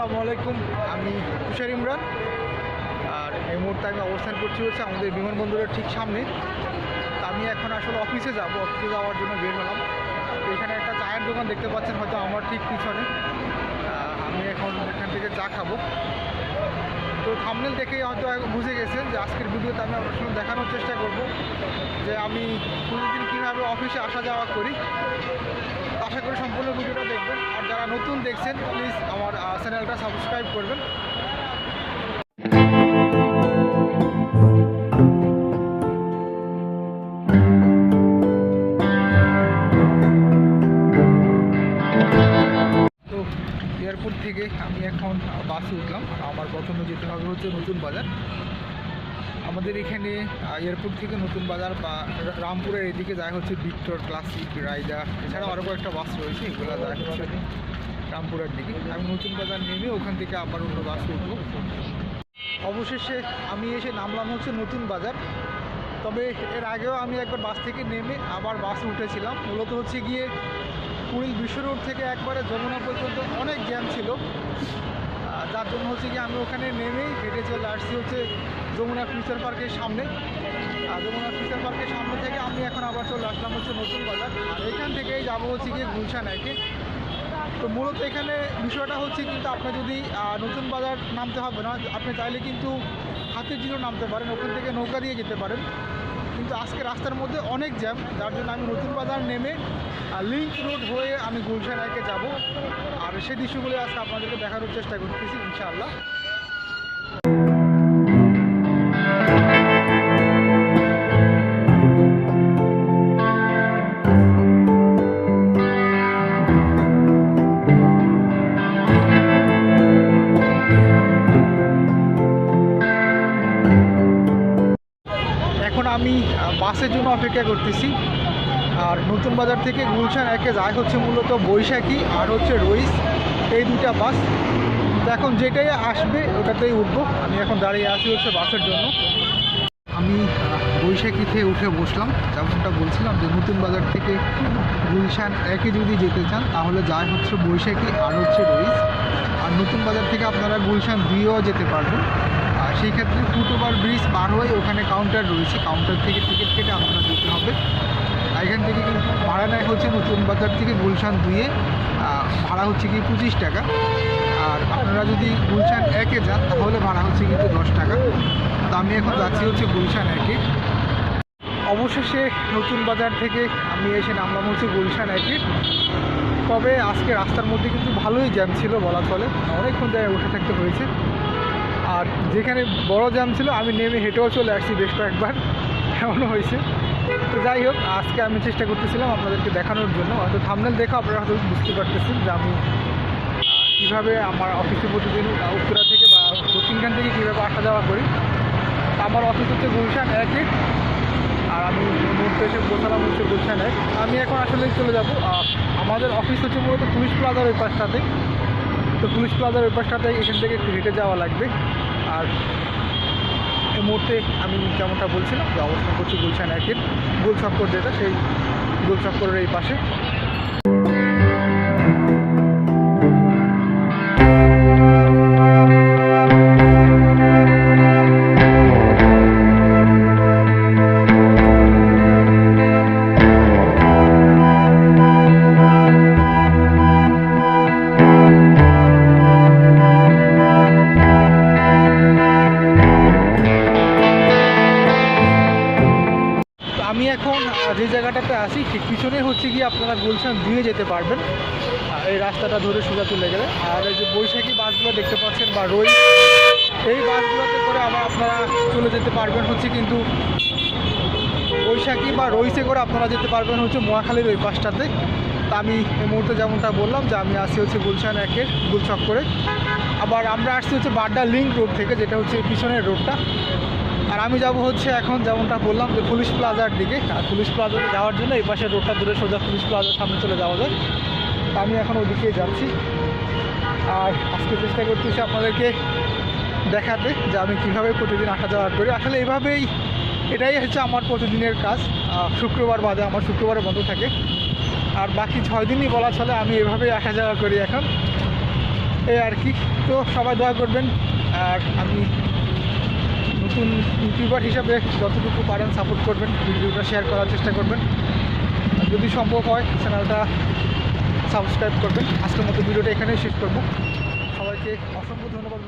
আসসালামু আলাইকুম। আমি তুষার ইমরান। আর এই মুহূর্তে আমি অবস্থান করছি হচ্ছে আমাদের বিমানবন্দরের ঠিক সামনে। আমি এখন আসলে অফিসে যাব। অফিসে যাওয়ার জন্য বের হলাম। এখানে একটা চায়ের দোকান দেখতে পাচ্ছেন, হয়তো আমার ঠিক পিছনে। আমি এখন এখান থেকে চা খাব। তো থামনেল দেখেই হয়তো বুঝে গেছেন যে আজকের ভিডিওতে আমি আপনার সঙ্গে দেখানোর চেষ্টা করব যে আমি প্রতিদিন কীভাবে অফিসে আসা যাওয়া করি। আশা করি সম্পূর্ণ ভিডিওটা দেখবেন। আর যারা নতুন দেখছেন প্লিজ আমার চ্যানেলটা সাবস্ক্রাইব করবেন। এয়ারপোর্ট থেকে আমি এখন বাসে উঠলাম। আমার প্রথমে যেতে হবে হচ্ছে নতুন বাজার। আমাদের এখানে এয়ারপোর্ট থেকে নতুন বাজার বা রামপুরের এদিকে যায় হচ্ছে ভিক্টর ক্লাসিক, রাইডা, এছাড়াও আরও কয়েকটা বাস রয়েছে, এগুলো যায় হচ্ছে রামপুরের দিকে। আমি নতুন বাজার নেমে ওখান থেকে আবার অন্য বাসে উঠবো। অবশেষে আমি এসে নামলাম হচ্ছে নতুন বাজার। তবে এর আগেও আমি একবার বাস থেকে নেমে আবার বাসে উঠেছিলাম। মূলত হচ্ছে গিয়ে কুড়িল বিশ্ব রোড থেকে একবারে যমুনা পর্যন্ত অনেক জ্যাম ছিল। যার জন্য হচ্ছে কি আমি ওখানে নেমেই হেঁটে চলে আসছি হচ্ছে যমুনা ফিউচার পার্কের সামনে। আর যমুনা ফিউচার পার্কের সামনে থেকে আমি এখন আবার চলে আসলাম হচ্ছে নতুন বাজার। আর এখান থেকেই যাব হচ্ছে গিয়ে গুলশান একে তো মূলত এখানে বিষয়টা হচ্ছে কিন্তু আপনার যদি নতুন বাজার নামতে হবে না, আপনি চাইলে কিন্তু হাতের জিরো নামতে পারেন, ওখান থেকে নৌকা দিয়ে যেতে পারেন। কিন্তু আজকে রাস্তার মধ্যে অনেক জ্যাম, যার জন্য আমি নতুন বাজার নেমে লিঙ্ক রোড হয়ে আমি গুলশান একে যাব। আর সেই দৃশ্যগুলো আজকে আপনাদেরকে দেখানোর চেষ্টা করতেছি, ইনশাআল্লাহ। বাসের জন্য অপেক্ষা করতেছি। আর নতুন বাজার থেকে গুলশান একে যায় হচ্ছে মূলত বৈশাখী আর হচ্ছে রইস। এই দুটা বাস। তো এখন যেটাই আসবে, ওটাতেই উঠবো। আমি এখন দাঁড়িয়ে আছি হচ্ছে বাসের জন্য। আমি বৈশাখীতে উঠে বসলাম। যেমনটা বলছিলাম যে নতুন বাজার থেকে গুলশান একে যদি যেতে চান, তাহলে যায় হচ্ছে বৈশাখী আর হচ্ছে রইস। আর নতুন বাজার থেকে আপনারা গুলশান দিয়েও যেতে পারবেন। সেই ক্ষেত্রে ফুটওভার ব্রিজ পার হয়ে ওখানে কাউন্টার রয়েছে। কাউন্টার থেকে টিকিট কেটে আপনারা যেতে হবে। এখান থেকে কিন্তু ভাড়া নেয় হচ্ছে নতুন বাজার থেকে গুলশান দুয়ে ভাড়া হচ্ছে কি পঁচিশ টাকা। আর আপনারা যদি গুলশান একে যান, তাহলে ভাড়া হচ্ছে কিন্তু দশ টাকা। তো আমি এখন যাচ্ছি হচ্ছে গুলশান একে। অবশেষে নতুন বাজার থেকে আমি এসে নামলাম হচ্ছে গুলশান একে। তবে আজকে রাস্তার মধ্যে কিন্তু ভালোই জ্যাম ছিল বলা চলে। অনেকক্ষণ জায়গায় উঠে থাকতে হয়েছে। আর যেখানে বড় জ্যাম ছিল, আমি নেমে হেঁটেও চলে আসছি বেশ কয়েকবার। এমনও হয়েছে। তো যাই হোক, আজকে আমি চেষ্টা করতেছিলাম আপনাদেরকে দেখানোর জন্য। হয়তো থামনেল দেখে আপনারা হয়তো বুঝতে পারতেছেন যে আমি কীভাবে আমার অফিসে প্রতিদিন উত্তরা থেকে বা দক্ষিণখান থেকে কীভাবে আসা যাওয়া করি। আমার অফিস হচ্ছে গুলশান একে আর আমি মুহূর্তে এসে বসালাম হচ্ছে গুলশান এক। আমি এখন আসলে চলে যাব। আমাদের অফিস হচ্ছে মূলত পুলিশ প্লাজার ওই পাশটাতে। তো পুলিশ প্লাজার ওই পাশটাতে এখান থেকে হেঁটে যাওয়া লাগবে। আর এই মুহূর্তে আমি যেমনটা বলছিলাম যে অবস্থান করছি গুলশান একের গোল চক্কর যেটা, সেই গোল চক্করের এই পাশে। যে জায়গাটাতে আছি, ঠিক পিছনে হচ্ছে গিয়ে আপনারা গুলশান দিয়ে যেতে পারবেন। এই রাস্তাটা ধরে সোজা চলে গেলে। আর এই যে বৈশাখী বাসগুলো দেখতে পাচ্ছেন বা রই, এই বাসগুলোতে করে আবার আপনারা চলে যেতে পারবেন হচ্ছে কিন্তু বৈশাখী বা রইসে করে আপনারা যেতে পারবেন হচ্ছে মহাখালীর ওই পাশটাতে। তা আমি এই মুহূর্তে যেমনটা বললাম যে আমি আসছি হচ্ছে গুলশান একের গুলচক করে। আবার আমরা আসছি হচ্ছে বাড্ডা লিঙ্ক রোড থেকে, যেটা হচ্ছে পিছনের রোডটা। আর আমি যাব হচ্ছে এখন যেমনটা বললাম যে পুলিশ প্লাজার দিকে। আর পুলিশ প্লাজাতে যাওয়ার জন্য এই পাশে রোডটা দূরে সোজা পুলিশ প্লাজার সামনে চলে যাওয়া যায়। আমি এখন ওদিকে যাচ্ছি। আর আজকে চেষ্টা করতেছি আপনাদেরকে দেখাতে যে আমি কীভাবে প্রতিদিন আসা যাওয়া করি। আসলে এভাবেই এটাই হচ্ছে আমার প্রতিদিনের কাজ। শুক্রবার বাদে আমার শুক্রবারে বন্ধ থাকে। আর বাকি ছয় দিনই বলা চলে আমি এভাবেই আসা যাওয়া করি এখন। এই আর কি। তো সবাই দোয়া করবেন। আর আমি নতুন ইউটিউবার হিসাবে যতটুকু পারেন সাপোর্ট করবেন, ভিডিওটা শেয়ার করার চেষ্টা করবেন। যদি সম্ভব হয় চ্যানেলটা সাবস্ক্রাইব করবেন। আজকের মতো ভিডিওটা এখানেই শেষ করব। সবাইকে অসংখ্য ধন্যবাদ।